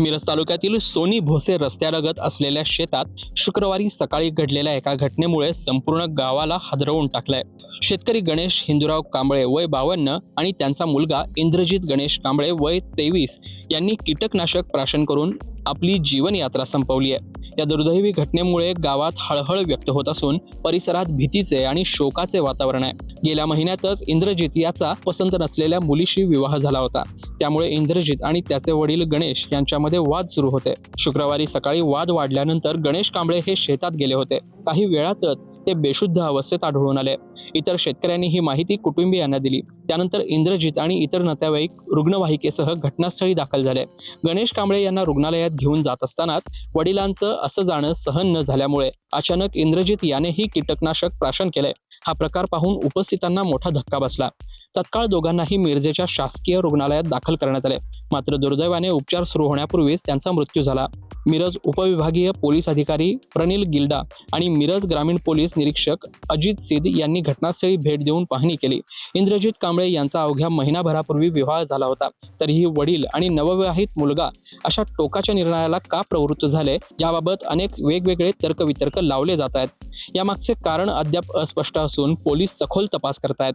मिरज तालुक्यातील सोनी भोसे रस्त्यालगत असलेल्या शेतात शुक्रवारी सकाळी घडलेल्या एका घटनेमुळे संपूर्ण गावाला हादरवून टाकलंय. शेतकरी गणेश हिंदुराव कांबळे वय बावन्न आणि त्यांचा मुलगा इंद्रजित गणेश कांबळे वय तेवीस यांनी कीटकनाशक प्राशन करून आपली जीवनयात्रा संपवली आहे. या दुर्दैवी घटनेमुळे गावात हळहळ व्यक्त होत असून परिसरात भीतीचे आणि शोकाचे वातावरण आहे. गेल्या महिन्यातच इंद्रजित याचा पसंत नसलेल्या मुलीशी विवाह झाला होता. त्यामुळे इंद्रजित आणि त्याचे वडील गणेश यांच्यामध्ये वाद सुरू होते. शुक्रवारी सकाळी वाद वाढल्यानंतर गणेश कांबळे हे शेतात गेले होते. काही वेळातच ते बेशुद्ध अवस्थेत आढळून आले. इतर शेतकऱ्यांनी ही माहिती कुटुंबियांना दिली. त्यानंतर इंद्रजित आणि इतर नातेवाईक रुग्णवाहिकेसह घटनास्थळी दाखल झाले. गणेश कांबळे यांना रुग्णालयात घेऊन जात असतानाच वडिलांचं असं जाणं सहन न झाल्यामुळे अचानक इंद्रजित यानेही कीटकनाशक प्राशन केले हा प्रकार पाहून उपस्थितांना मोठा धक्का बसला. तत्काळ दोघांनाही मिरजेच्या शासकीय रुग्णालयात दाखल करण्यात आले. मात्र दुर्दैवाने उपचार सुरू होण्यापूर्वीच त्यांचा मृत्यू झाला. मिरज उपविभागीय पोलीस अधिकारी प्रनिल गिल्डा आणि मिरज ग्रामीण पोलीस निरीक्षक अजित सिद यांनी घटनास्थळी भेट देऊन पाहणी केली. इंद्रजित कांबळे यांचा अवघ्या महिनाभरापूर्वी विवाह झाला होता. तरीही वडील आणि नवविवाहित मुलगा अशा टोकाच्या निर्णयाला का प्रवृत्त झाले याबाबत अनेक वेगवेगळे तर्कवितर्क लावले जात आहेत. यामागचे कारण अद्याप अस्पष्ट असून पोलीस सखोल तपास करतायत.